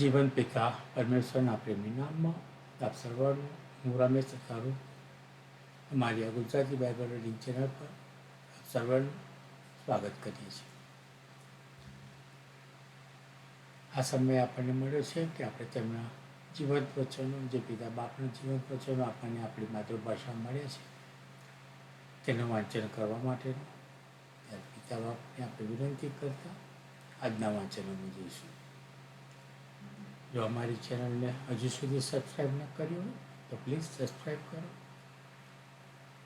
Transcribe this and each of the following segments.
જીવન પિતા પરમેશ્વરના પ્રેમી નામમાં આપ સર્વનું, હું રમેશ તારું અમારી આ ગુજરાતી બાઇબલ રીડિંગ ચેનલ પર આપ સર્વનું સ્વાગત કરીએ છીએ. આ સમય આપણને મળ્યો છે કે આપણે તેમના જીવંત વચનો, જે પિતા બાપના જીવંત વચનો આપણને આપણી માતૃભાષામાં મળ્યા છે, તેનું વાંચન કરવા માટેનું. પિતા બાપને આપણે વિનંતી કરતા આજના વાંચનોમાં જઈશું. જો અમારી ચેનલને હજુ સુધી સબસ્ક્રાઈબ ન કર્યું તો પ્લીઝ સબસ્ક્રાઈબ કરો.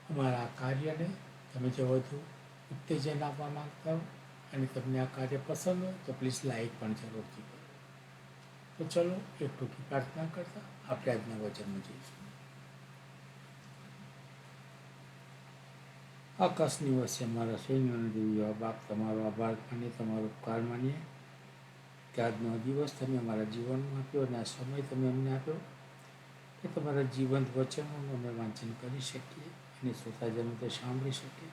અમારા કાર્યને તમે જો વધુ ઉત્તેજન આપવા માંગતા હો અને તમને આ કાર્ય પસંદ હોય, તો પ્લીઝ લાઈક પણ જરૂરથી કરો. તો ચલો, એક ટૂંકી પ્રાર્થના કરતા આપણે આજના વચનમાં જઈશું. આકાશની વચ્ચે મારા સૈન્યનો દેવી બાપ તમારો આભાર માનીએ તમારો ઉપકાર માનીએ. કે આજનો દિવસ તમે અમારા જીવનમાં આપ્યો અને આ સમય તમે અમને આપ્યો કે તમારા જીવંત વચનોનું અમે વાંચન કરી શકીએ અને શ્રોતાજનો તે સાંભળી શકીએ.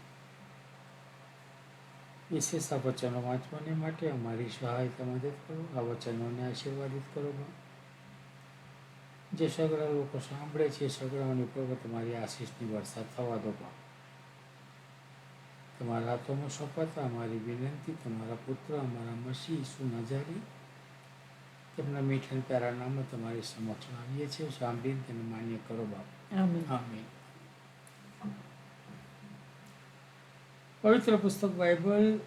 વિશેષ આ વચનો વાંચવાને માટે અમારી સહાયતા મદદ કરો, આ વચનોને આશીર્વાદિત કરો જે સગડા લોકો સાંભળે છે સગડાઓની ઉપર તમારી આશીષની વરસાદ થવા દો પણ. તમારા હાથોમાં સોંપાતા અમારી વિનંતી, તમારા પુત્ર, અમારા મસી ઈસુ નજારી તેમના મીઠા અને પ્યારા નામમાં તમારી સમક્ષ આવીએ છીએ. સાંભળીને તેને માન્ય કરો બાપ. આમીન. પવિત્ર પુસ્તક બાઇબલ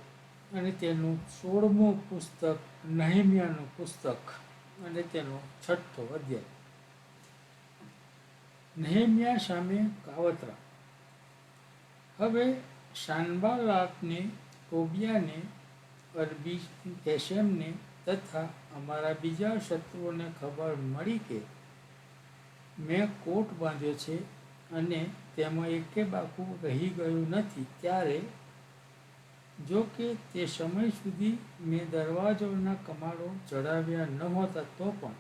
અને તેનું સોળમું પુસ્તક નહેમિયાનું પુસ્તક અને તેનો છઠ્ઠો અધ્યાય. નહેમિયા સામે કાવતરા. હવે શાનબાલાતને કોબિયાને અરબી એશેમને તથા અમારા બીજા શત્રુઓને ખબર મળી કે મેં કોટ બાંધ્યો છે અને તેમાં એકે બાકુ રહી ગયું નથી ત્યારે જો કે તે સમય સુધી મેં દરવાજોના કમાડો ચડાવ્યા નહોતા તો પણ.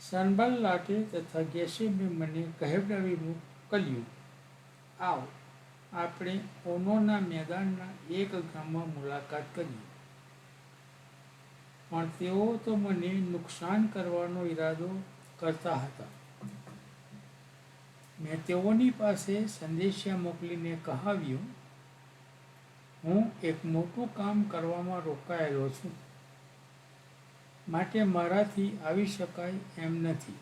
સનબલ લાટે તથા ગેસેમે મને કહેવડાવી મોકલ્યું, આવ, આપણે ઓનોના મેદાનના એક ગામમાં મુલાકાત કરી પણ તેઓ તો મને નુકસાન કરવાનો ઈરાદો કરતા હતા. મેં તેઓની પાસે સંદેશા મોકલીને કહાવ્યું, હું એક મોટું કામ કરવામાં રોકાયેલો છું. માટે મારાથી આવી શકાય એમ નથી.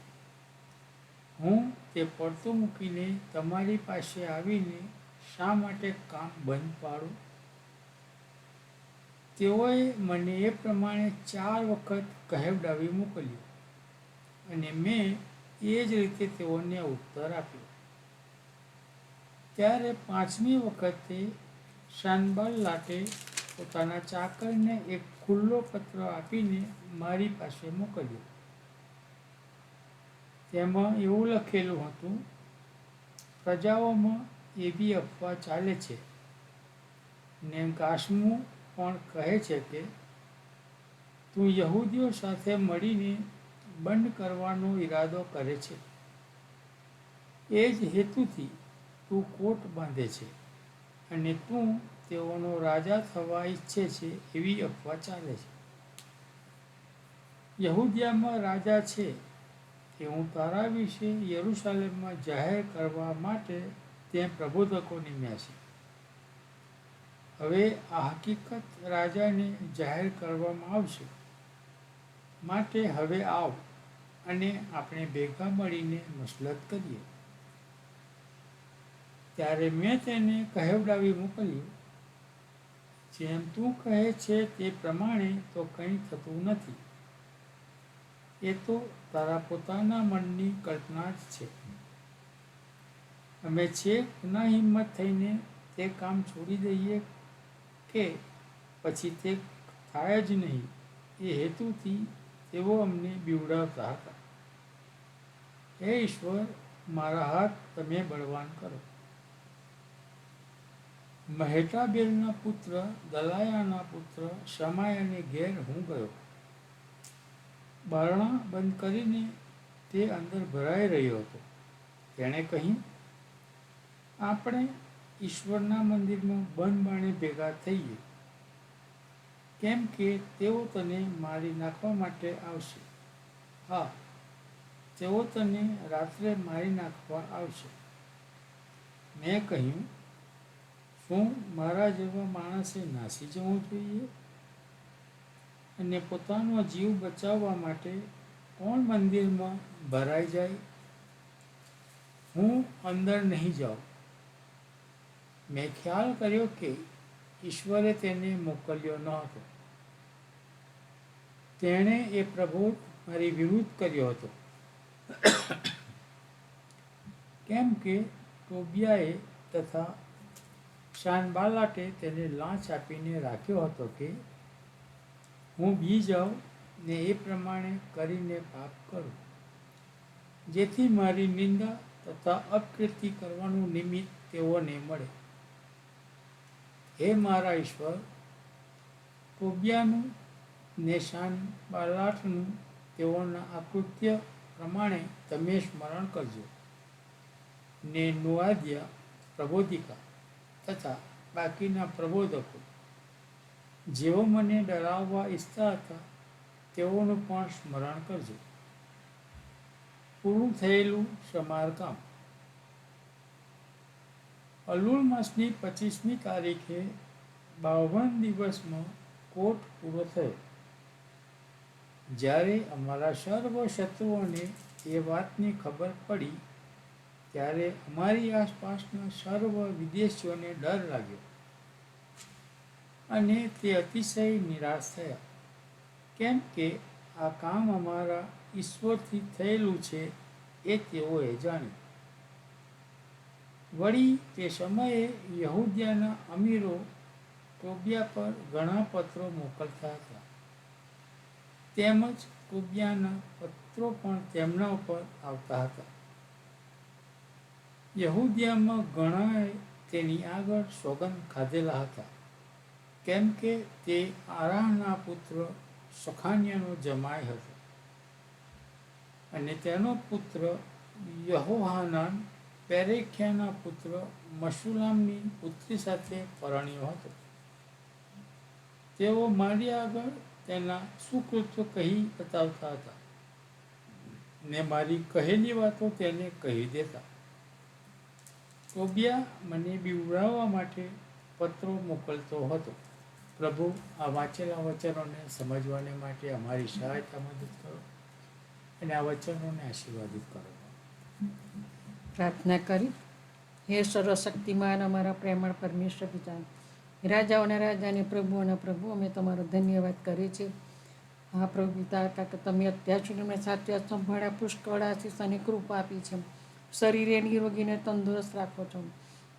હું તે પડતું મૂકીને તમારી પાસે આવીને શા માટે કામ બંધ પાડું? તેઓએ મને એ પ્રમાણે ચાર વખત કહેવડાવી મોકલ્યું અને મેં એ જ રીતે તેઓને ઉત્તર આપ્યો. ત્યારે પાંચમી વખતે શાનબાલ લાટે પોતાના ચાકરને એક ખુલ્લો પત્ર આપીને મારી પાસે મોકલ્યો. તેમાં એવું લખેલું હતું, પ્રજાઓમાં એવી અફવા ચાલે છે. ને કાશ્મુ પણ કહે છે કે, તું યહૂદીઓ સાથે મળીને બંધ કરવાનો ઈરાદો કરે છે. એ જ હેતુથી તું કોટ બાંધે છે અને તું તેઓનો રાજા થવા ઈચ્છે છે એવી અફવા ચાલે છે. યહૂદિયામાં રાજા છે કે હું તારા વિશે યરૂશાલેમમાં જાહેર કરવા માટે તે પ્રબોધકો નિમ્યા છે. હવે આ હકીકત રાજાને જાહેર કરવામાં આવશે. માટે હવે આવ અને આપણે ભેગા મળીને મસલત કરીએ. ત્યારે મેં તેને કહેવડાવી મોકલ્યું, જેમ તું કહે છે તે પ્રમાણે તો કંઈ થતું નથી. એ તો તારા પોતાના મનની કલ્પના જ છે. અમે છેક પુનઃ હિંમત થઈને તે કામ છોડી દઈએ કે પછી તે થાય જ નહીં. એ હેતુથી તેઓ અમને બીવડાવતા હતા. હે ઈશ્વર, મારા હાથ તમે બળવાન કરો. મહેટાબેલના પુત્ર, દલાયાના પુત્ર શમાયાને ઘેર હું ગયો. બારણા બંધ કરીને તે અંદર ભરાઈ રહ્યો હતો. તેણે કહ્યું, આપણે ઈશ્વરના મંદિરમાં બંધ બાણે ભેગા થઈએ. કેમ કે તેઓ તને મારી નાખવા માટે આવશે. હા, તેઓ તને રાત્રે મારી નાખવા આવશે. મેં કહ્યું, શું મારા જેવા માણસે નાસી જવું જોઈએ? અને પોતાનો જીવ બચાવવા માટે કોણ મંદિરમાં ભરાઈ જાય? હું અંદર નહીં જાઉં. મેં ખ્યાલ કર્યો કે ઈશ્વરે તેને મોકલ્યો ન હતો. તેણે એ પ્રભુ મારી વિરુદ્ધ કર્યો હતો. કેમ કે ટોબિયાએ તથા શાનબાલાટે તેને લાંચ આપીને રાખ્યો હતો કે હું બી જાઉં ને એ પ્રમાણે કરીને પાપ કરું. જેથી મારી નિંદા તથા અપકીર્તિ કરવાનું નિમિત્ત તેઓને મળે. હે મારા ઈશ્વર ટોબિયાનું ને શાન બાલાટનું તેઓના આકૃત્ય પ્રમાણે તમે સ્મરણ કરજો. ને નુવાદ્ય પ્રબોધિકા તથા બાકીના પ્રબોધકો. જેઓ મને ડરાવવા ઈચ્છતા હતા, તેઓનું પણ સ્મરણ કરજો. પૂરું થયેલું સમારકામ. અલુલ માસની પચીસમી તારીખે બાવન દિવસમાં કોટ પૂરો થયો. જ્યારે અમારા સર્વ શત્રુઓને એ વાતની ખબર પડી, ત્યારે અમારી આસપાસના સર્વ વિદેશીઓને ડર લાગ્યો અને તે અતિશય નિરાશ થયા. કેમ કે આ કામ અમારા ઈશ્વરથી થયેલું છે એ તેઓએ જાણ્યું. વળી તે સમયે યહૂદિયાના અમીરો ટોબિયા પર ઘણા પત્રો મોકલતા હતા. તેમજ ટોબિયાના પત્રો પણ તેમના ઉપર આવતા હતા. યહૂદિયામાં ઘણાએ તેની આગળ સોગંદ ખાધેલા હતા. કેમ કે તે આરાહના પુત્ર સખાન્યનો જમાય હતો. અને તેનો પુત્ર યહોહાનાન પેરેખ્યાના પુત્ર મશુલામની પુત્રી સાથે પરણ્યો હતો. તેઓ મારી આગળ તેના સુકૃત્યો કહી બતાવતા હતા. ને મારી કહેલી વાતો તેને કહી દેતા. ટોબિયા મને બીવડાવવા માટે પત્રો મોકલતો હતો. પ્રભુ, આ વાંચેલા વચનોને સમજવાને માટે અમારી સહાયતા મદદ કરો અને આ વચનોને આશીર્વાદિત કરો. પ્રાર્થના કરી. હે સર્વશક્તિમાન, અમારા પ્રેમળ પરમેશ્વર પિતા, રાજાઓના રાજાને પ્રભુઓના પ્રભુ, અમે તમારો ધન્યવાદ કરીએ છીએ. હા, પ્રભુ પિતા, કાકા, તમે અત્યાર સુધી મેં સાત્યા સંભાળ્યા પુષ્કળ આશીષ અને કૃપા આપી છે. શરીરે નિરોગીને તંદુરસ્ત રાખો છો.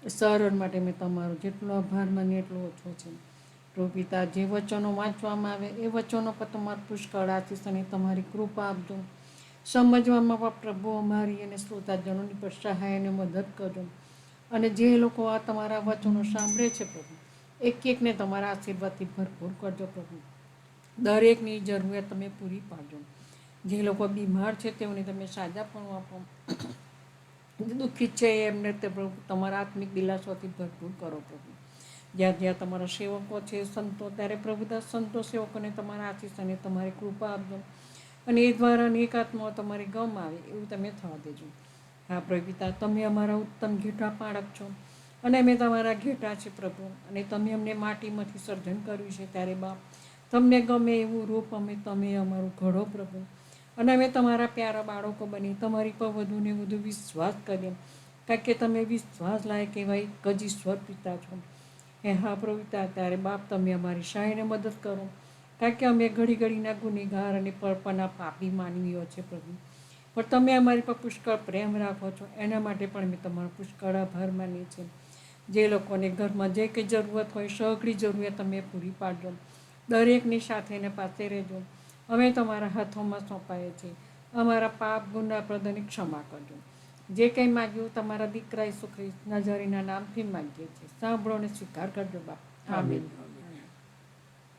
સરળ માટે મેં તમારો જેટલો આભાર મને એટલો ઓછો છે. પ્રભુ પિતા, જે વચનો વાંચવામાં આવે, એ વચનો પર તમારું પુષ્કળ આશીષ અને તમારી કૃપા આપજો. સમજવામાં પણ પ્રભુ અમારી અને શ્રોતાજનોની પર સહાય અને મદદ કરજો અને જે લોકો આ તમારા વચનો સાંભળે છે પ્રભુ એક એકને તમારા આશીર્વાદથી ભરપૂર કરજો પ્રભુ. દરેકની જરૂરિયાત તમે પૂરી પાડજો. જે લોકો બીમાર છે તેઓને તમે સાજાપણું આપો. જે દુઃખી છે એમને તે પ્રભુ તમારા આત્મિક દિલાસોથી ભરપૂર કરો પ્રભુ. જ્યાં જ્યાં તમારા સેવકો છે, સંતો, ત્યારે પ્રભુદાસ સંતો સેવકોને તમારા આશીષ અને તમારી કૃપા આપજો. અને એ દ્વારા અનેક આત્માઓ તમારી ગમ આવે, એવું તમે થવા દેજો. હા પ્રભુતા તમે અમારા ઉત્તમ ઘેટા પાળક છો. અને અમે તમારા ઘેટા છે પ્રભુ. અને તમે અમને માટીમાંથી સર્જન કર્યું છે ત્યારે બાપ. તમને ગમે એવું રૂપ અમે, તમે અમારું ઘડો પ્રભુ. અને અમે તમારા પ્યારા બાળકો બની, તમારી પર વધુને વધુ વિશ્વાસ કરીએ. કારણ કે તમે વિશ્વાસ લાયક એવા એક જ ઈશ્વર પિતા છો. હે, હા પ્રભુ ત્યારે બાપ, તમે અમારી શાહીને મદદ કરો. કારણ કે અમે ઘડી ઘડીના ગુનેગાર અને પડપના પાપી માનવીઓ છે પ્રભુ. પણ તમે અમારી પર પુષ્કળ પ્રેમ રાખો છો. એના માટે પણ અમે તમારો પુષ્કળ આભાર માનીએ છીએ. જે લોકોને ઘરમાં જે કંઈ જરૂરત હોય સઘળી જરૂરિયાત તમે પૂરી પાડજો. દરેકની સાથે એને પાસે રહેજો. અમે તમારા હાથોમાં સોંપાઈએ છીએ. અમારા પાપ ગુના પ્રદાની ક્ષમા કરજો. જે કંઈ માગ્યું તમારા દીકરા ઈસુ ખ્રિસ્ત નજરીના નામથી માગીએ છીએ. સાંભળો અને સ્વીકાર કરજો બાપ. આમીન.